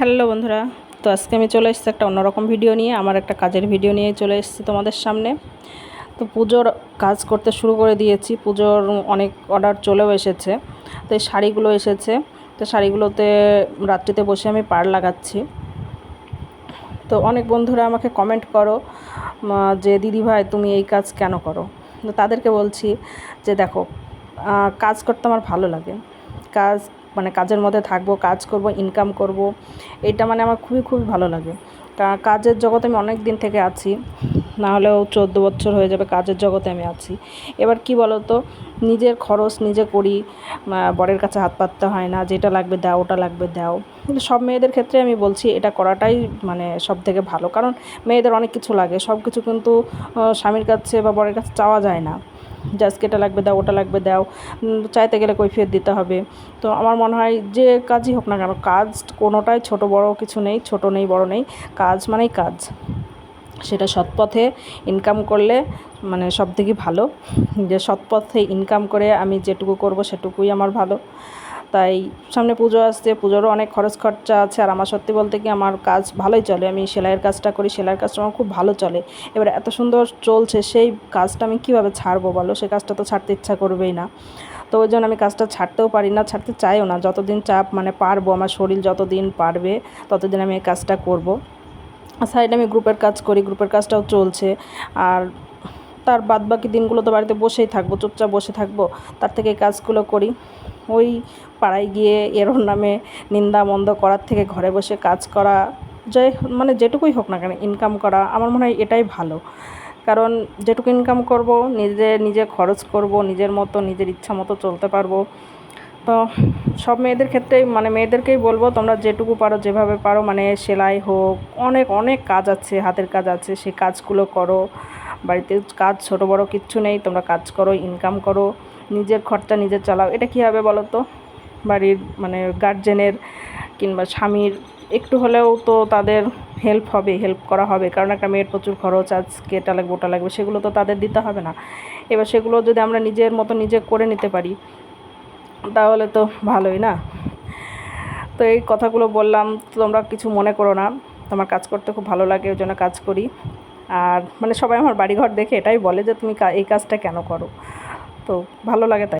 Hello বন্ধুরা, তো আজকে আমি চলে এসেছি একটা অন্যরকম ভিডিও নিয়ে, আমার একটা কাজের ভিডিও নিয়ে চলে এসেছি তোমাদের সামনে। তো পুজোর কাজ করতে শুরু করে দিয়েছি, পুজোর অনেক অর্ডার চলেও এসেছে, তো এই শাড়িগুলো এসেছে, তো শাড়িগুলোতে রাত্রিতে বসে আমি পাড় লাগাচ্ছি। তো অনেক বন্ধুরা আমাকে কমেন্ট করো যে দিদি ভাই তুমি এই কাজ কেন করো? তো তাদেরকে বলছি যে দেখো কাজ করতে আমার ভালো লাগে, কাজ মানে কাজের মধ্যে থাকব, কাজ করব ইনকাম করব, এটা মানে আমার খুবই খুবই ভালো লাগে। কাজের জগতে আমি অনেক দিন থেকে আছি। না হলেও চোদ্দ বছর হয়ে যাবে কাজের জগতে আমি আছি। এবার কি বলো তো নিজের খরচ নিজে করি বরের কাছে হাত পাততে হয় না, যেটা লাগবে দাও, ওটা লাগবে দাও। সব মেয়েদের ক্ষেত্রে আমি বলছি, এটা করাটাই মানে সব থেকে ভালো। কারণ মেয়েদের অনেক কিছু লাগে, সব কিছু কিন্তু স্বামীর কাছে বা বরের কাছে চাওয়া যায় না। আজকে এটা লাগবে দাও, ওটা লাগবে দাও চাইতে গেলে কৈফিয়ত দিতে হবে। তো আমার মনে হয় যে কাজই হোক না কেন, কাজ কোনোটাই ছোট বড় কিছু নেই, ছোট নেই, বড় নেই, কাজ মানেই কাজ। সেটা সৎপথে ইনকাম করলে মানে সব থেকে ভালো। যে সৎপথে ইনকাম করে আমি যেটুকু করব সেটুকুই আমার ভালো। তাই সামনে পুজো আসছে, পুজোরও অনেক খরচ খরচা আছে। আর আমার সত্যি বলতে কি আমার কাজ ভালোই চলে। আমি সেলাইয়ের কাজটা করি, সেলাইয়ের কাজটা আমার খুব ভালো চলে। এবার এত সুন্দর চলছে, সেই কাজটা আমি কীভাবে ছাড়বো বলো? সে কাজটা তো ছাড়তে ইচ্ছা করবেই না। তো ওই জন্য আমি কাজটা ছাড়তেও পারি না, ছাড়তে চাইও না। যতদিন চাপ মানে পারব, আমার শরীর যতদিন পারবে, ততদিন আমি এই কাজটা করব। সাইডে আমি গ্রুপের কাজ করি, গ্রুপের কাজটাও চলছে। আর তার বাদ বাকি দিনগুলো তো বাড়িতে বসেই থাকব, চুপচাপ বসে থাকব, তার থেকে কাজগুলো করি। ওই পাড়ায় গিয়ে এর নামে নিন্দা মন্দ করার থেকে ঘরে বসে কাজ করা হোক- মানে যেটুকুই হোক না কেন ইনকাম করা, আমার মনে হয় এটাই ভালো। কারণ যেটুকু ইনকাম করব, নিজে নিজে খরচ করব, নিজের মতো, নিজের ইচ্ছা মতো চলতে পারব। তো সব মেয়েদের ক্ষেত্রেই মানে মেয়েদেরকেই বলব, তোমরা যেটুকু পারো, যেভাবে পারো মানে সেলাই হোক, অনেক অনেক কাজ আছে, হাতের কাজ আছে, সেই কাজগুলো করো। বাড়িতে কাজ ছোট, বড় কিচ্ছু নেই, তোমরা কাজ করো ইনকাম করো, নিজের খরচা নিজে চালাও। এটা কী হবে বলো তো? বাড়ির মানে গার্জেনের কিংবা স্বামীর, একটু হলেও তো তাদের হেল্প হবে হেল্প করা হবে। কারণ একটা মেয়ের প্রচুর খরচ, আজকে এটা লাগবে, ওটা লাগবে, সেগুলো তো তাদের দিতে হবে না। এবার সেগুলো যদি আমরা নিজের মতো নিজে করে নিতে পারি তাহলে তো ভালোই না। তো এই কথাগুলো বললাম, তোমরা কিছু মনে করো না। তোমার কাজ করতে খুব ভালো লাগে, ওই জন্য কাজ করি। আর মানে সবাই আমার বাড়িঘর দেখে এটাই বলে যে, তুমি এই কাজটা কেন করো? তো ভালো লাগে তাই।